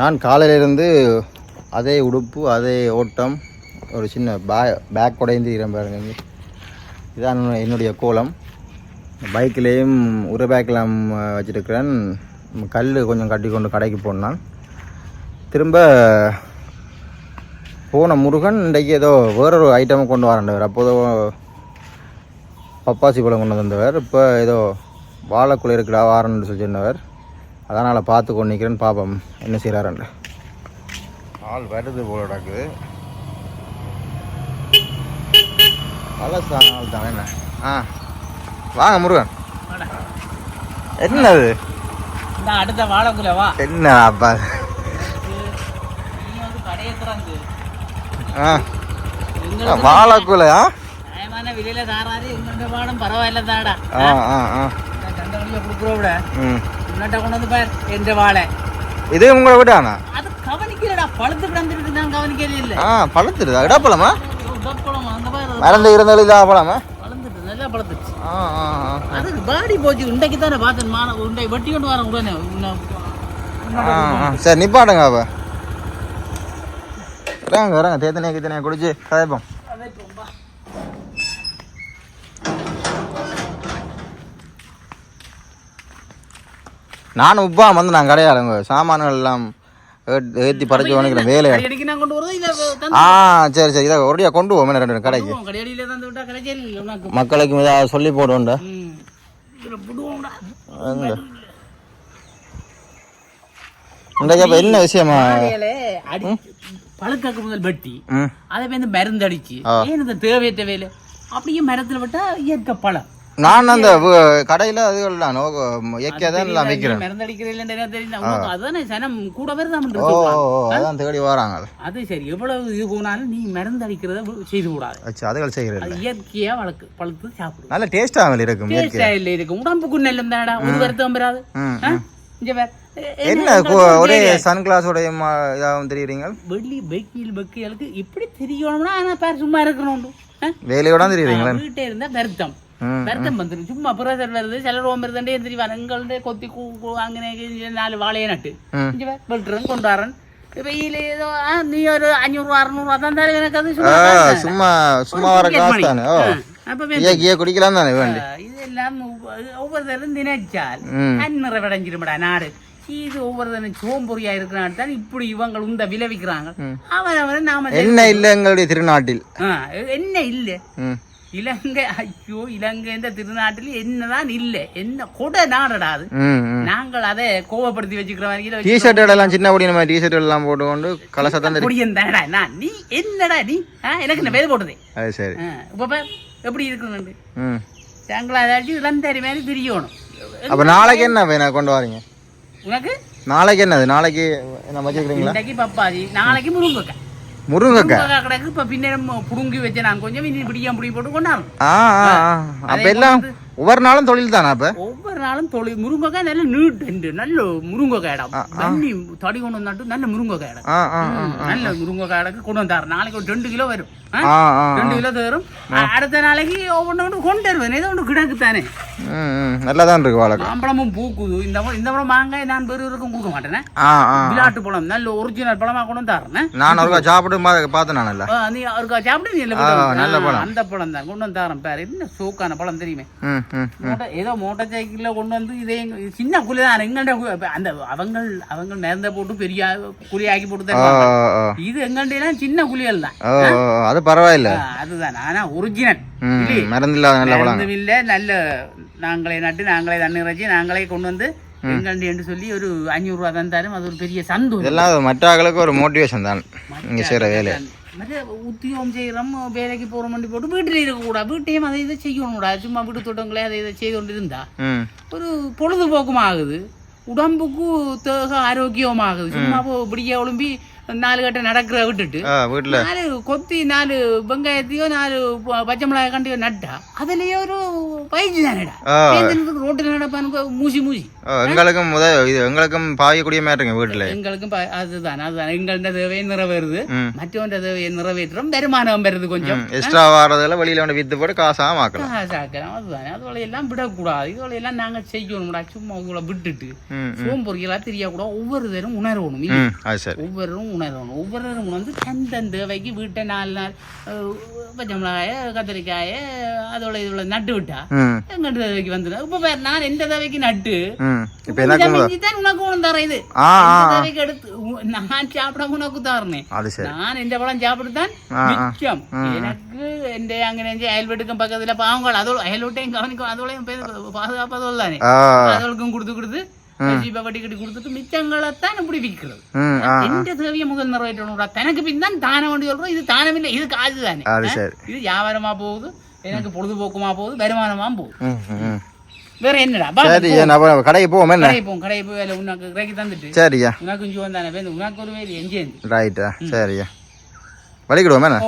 நான் காலையிலேருந்து அதே உடுப்பு அதே ஓட்டம் ஒரு சின்ன பே பேக் உடைந்து பாருங்க. இதான் என்னுடைய கோலம். பைக்லேயும் ஒரு பேக்கெலாம் வச்சுருக்கிறேன். கல் கொஞ்சம் கட்டி கொண்டு கடைக்கு போனான் திரும்ப போன முருகன் இன்றைக்கு ஏதோ வேறொரு ஐட்டமும் கொண்டு வரண்டவர். அப்போதோ பப்பாசி பழம் கொண்டு வந்தவர் இப்போ ஏதோ வாழைக்குள்ள இருக்குடா வாரன்னு சொல்லி சொன்னவர். அதனால் பார்த்து கொண்டு நிற்கிறேன்னு பாப்போம். என்ன செய்கிறாருன்னு ஆள் வருது போல நடக்குது பழசான ஆள் தானே என்ன? ஆ. வாங்க முருகன். என்னது? அடுத்த வாழைக்குள்ள வா. என்ன அப்பா? வாழைக்குலையா விலையில தாராது எங்க பாடம் பரவாயில்ல தாடா. ஆ ஆ ஆ. இந்த கண்ட வழியை கொடுக்குறோம் முன்னாட்ட கொண்டு வந்து பார் என்ற வாழை இது உங்களை விடாண்ணா அது கவனிக்கலடா பழுத்து கிடந்துருக்கு நான் கவனிக்கல இல்ல. ஆ பழுத்துருதா இடப்பழமா உடப்பழம் அங்க பாரு மறந்து இருந்தாலும் இதா பழமா? பழுந்துட்டு நல்லா பழுத்துச்சு ஆ ஆ அது பாடி போச்சு உண்டைக்கு தானே பார்த்தேன் மான உண்டை வெட்டி கொண்டு வரேன் உடனே. சரி நிப்பாட்டுங்க அப்ப. வராங்க வராங்க தேத்தனையா கித்தனையா குடிச்சு கதைப்போம். நானும் உப்பா வந்து நான் கடையாளுங்க. சாமான்கள் எல்லாம் ஏத்தி பறிச்சு வணிக்கிறேன் வேலை ஆ சரி சரி. இதை ஒரடியா கொண்டு போவோம் ரெண்டு ரெண்டு கடைக்கு. மக்களுக்கு ஏதாவது சொல்லி போடுவோம்டா. என்ன விஷயமா? பழுக்கக்கு முதல் வெட்டி. அதை வந்து மருந்து அடிச்சு. ஏன் தேவையற்ற வேலை? அப்படியே மரத்துல விட்டா இயற்கை பழம். நான் அந்த கடையில தான். தான் எல்லாம் அடிக்கிறேன் தெரியும் உனக்கு அதுதானே சனம் கூட வருதான் ஓ ஓ, அதான் தேடி வராங்க அது. அது சரி. எவ்வளவு இது போனாலும் நீ மருந்து அடிக்கிறத செய்து கூடாது வச்சு அதுகள் செய்கிறது அது இயற்கையா வளர்க்கு பழுத்து சாப்பிடும். நல்ல டேஸ்டாக இருக்கும் இயற்கை ஸ்டைல இருக்கு உடம்புக்கு நல்லம் தானடா? ஒரு வருத்தம் வராது? இங்க பார். என்ன என்ன கு- ஒரே சன் கிளாஸோடைய இதாகவும் தெரியுறீங்க வெள்ளி வெக்கில் வெக்கியலுக்கு இப்படி தெரியணும்னா ஆனா பார் சும்மா இருக்கணும் வேலையோட தெரியுறீங்களா? வீட்டே இருந்தா வருத்தம். ம் வருத்தம் வந்துடும் சும்மா பிரதர் வருது சில ரோம் இருந்தே தெரியும் எங்கள்டே கொத்தி கூ கூ அங்கே இங்கே நாலு வாழையை நட்டு ம். இங்கே வெட்டுறன் கொண்டாடுறன் வெயில் ஏதோ ஆ, நீ ஒரு அஞ்சூறு அறுநூறு அதான் தர எனக்கு அது ஆ, சும்மா காசு. சும்மா சும்மா வர cricket காசு money. தானே ஓ ஆ, அப்ப வே- இயற்கையே குடிக்கலாம் தானே வேண்டி ஆ, இதெல்லாம் ஒவ்வொரு- ஒவ்வொருத்தரும் நினைச்சால் ம் நிறைவடைஞ்சிருமடா நாடு இது ஒவ்வொருத்தரும் சோம்பொறியா இருக்கிறான் தான் இப்படி இவங்க உந்த விளைவிக்கிறாங்க அவன் அவரை நாம என்ன இல்லை எங்களுடைய திருநாட்டில் என்ன இல்ல இலங்கை ஐயோ இலங்கை இந்த திருநாட்டில் என்னதான் இல்ல. என்ன கொடை நாடடா அது. நாங்கள் அதை கோவப்படுத்தி வச்சுக்கிற மாதிரி டிஷர்ட் எல்லாம் சின்ன பொடி நம்ம டிஷர்ட் எல்லாம் போட்டுக்கொண்டு கலசத்தான் முடியும் தானடா நான் நீ என்னடா நீ? எனக்கு இந்த பேர் போட்டதே? அது சரி. இப்ப எப்படி இருக்குன்னு ம். நாங்கள் அதாச்சும் இளந்தறி மாதிரி தெரியணும் அப்போ நாளைக்கு என்ன வேணா கொண்டு வரீங்க? உனக்கு? நாளைக்கு என்னது? நாளைக்கு என்ன வச்சுக்கிறீங்களா? இன்றைக்கு பப்பாதி நாளைக்கு முருங்கக்காய். முருங்கைக்காய். கிடக்கு இப்ப பின்னர் புடுங்கி வச்சு நான் கொஞ்சம் இனி பிடிக்காம பிடி போட்டு கொண்டாடும் அப்போ எல்லாம் ஒவ்வொரு நாளும் தொழில் தானே அப்போ? ஒவ்வொரு நாளும் தொழில். முருங்கைக்காய் நல்ல நீட்டு நல்ல முருங்கைக்காய் இடம். தண்ணி தடி கொண்டு வந்தாட்டு நல்ல முருங்கைக்காய் இடம். நல்ல முருங்கைக்காய் இடக்கு கொண்டு வந்தாரு. நாளைக்கு ஒரு ரெண்டு கிலோ வரும். ரெண்டு கிலோ தரும். அடுத்த நாளைக்கு ஒவ்வொன்று ஒன்று கொண்டு வருவேன் ஏதோ ஒன்று கிடக்கு தானே ம் ம். நல்லா தான் இருக்கு வாழைக்காய் மாம்பழமும் பூக்குது. இந்த இந்த முறை மாங்காய் நான் பெருவருக்கும் கொடுக்க மாட்டேனே. விளாட்டு பழம். நல்ல ஒரிஜினல் பழமா கொண்டு வந்து தரேன் நான் ஒருக்கா சாப்பிட்டு பார்த்தேன் ஆ, நீ அவருக்கா சாப்பிட்டு நீ நல்ல பழம். அந்த பழம் தான். கொண்டு வந்து தரேன் பாரு என்ன சோக்கான பழம் தெரியுமே. ஏதோ மோட்டார் சைக்கிளில் கொண்டு வந்து இதே சின்ன குழி தான். இப்ப அந்த அவங்க அவங்க நேர்ந்த போட்டு பெரிய குழி ஆக்கி போட்டு ஆ இது எங்கள்டெல்லாம் சின்ன குழிகள் தான். அது பரவாயில்ல. அதுதான். ஆனா ஒரிஜினல் ம் மறந்துல நல்ல பழம். மருந்தும் இல்ல நல்ல நாங்களே நட்டு நாங்களே தண்ணி இறைச்சி நாங்களே கொண்டு வந்து எங்கண்டி என்று சொல்லி ஒரு அஞ்சூறு ரூபா தந்தாலும் அது ஒரு பெரிய சந்தோஷம். இதெல்லாம் மற்ற ஆளுக்கு ஒரு மோட்டிவேஷன் தான். இங்கே செய்கிற வேலை. உத்தியோகம் செய்கிறோம் வேலைக்கு போகிற வண்டி போட்டு வீட்டில் இருக்கக்கூடாது வீட்டையும் அதை இதை செய்யணும்டா சும்மா வீட்டு தோட்டங்களே அதை இதை செய்து கொண்டு இருந்தா ஒரு பொழுதுபோக்கும் ஆகுது உடம்புக்கு ஆகுது சும்மா இப்படியே ஒழும்பி நாலு கட்டை நடக்கிற விட்டுட்டு வீட்டில் நாலு கொத்தி நாலு வெங்காயத்தையோ நாலு பச்சை மிளகாய் கண்டியோ நட்டா அதுலயே ஒரு பயிற்சி தானேடா ரோட்டில் நடப்பானுங்க மூசி மூசி. எங்களுக்கும் இது எங்களுக்கும் பாயக்கூடிய இருக்குங்க வீட்டில். எங்களுக்கும் அதுதான் அதுதான். எங்கள்ட தேவையை நிறைவேறுது. ம். மற்றவன்ற தேவையை நிறைவேற்றும் வருமானம் வருது கொஞ்சம். எக்ஸ்ட்ரா வாரதில் வெளியில் வந்து வித்து போட்டு காசாக மாக்கலாம் சாக்கலாம் அதுதான். அதுகளை எல்லாம் விடக்கூடாது. இதுகளை எல்லாம் நாங்க செய்யணும்டா சும்மா இதுகளை விட்டுட்டு. ம் சோம் பொறியெல்லாம் தெரியக்கூடாது ஒவ்வொருத்தரும் உணரணும். இல்லையா? ம் அது சரி ஒவ்வொருவரும் உணரணும். ஒவ்வொருவரும் உணர்ந்து தந்த தேவைக்கு வீட்டை நாலு நாள் பச்சை மிளகாய கத்திரிக்காய அதோட இதோட நட்டு விட்டா எங்கிட்ட தேவைக்கு வந்துடும் இப்ப பாரு, நான் எந்த தேவைக்கு நட்டு மிஞ்சித்தான் உனக்கு ஒண்ணு தரேன் இது. எந்த தேவைக்கு எடுத்து நான் சாப்பிட உனக்கு தரேன். நான் இந்த பழம் சாப்பிட்டுதான். மிச்சம். எனக்கு எந்த அங்கே அயல்வீட்டுக்கும் பக்கத்துல பாவங்கள் அதோட அயல்வீட்டையும் கவனிக்கும் அதோடையும் பாதுகாப்பதோடு தானே ஆ. அதோளுக்கும் கொடுத்து ஜீப்பை வட்டி கட்டி கொடுத்துட்டு மிச்சங்களைத்தான் இப்படி விற்கிறது எந்த தேவையை முதல் நிறைவேற்றணும்டா தனக்கு பின் தான் தானம் வேண்டி சொல்றோம் இது தானம் இல்லை இது காசு தானே இது வியாபாரமா போகுது எனக்கு பொழுதுபோக்குமா போகுது வருமானமா போகுது வேற என்னடா சரி அப்ப கடைக்கு போவோம் என்ன போய் வேலை உனக்கு கடைக்கு தந்துட்டு சரியா உனக்கு இஞ்சி வந்தானே பேருந்து உனக்கு ஒரு வேலை எங்கேருந்து ரைட்டா சரியா வலிக்கிடுவோம் என்ன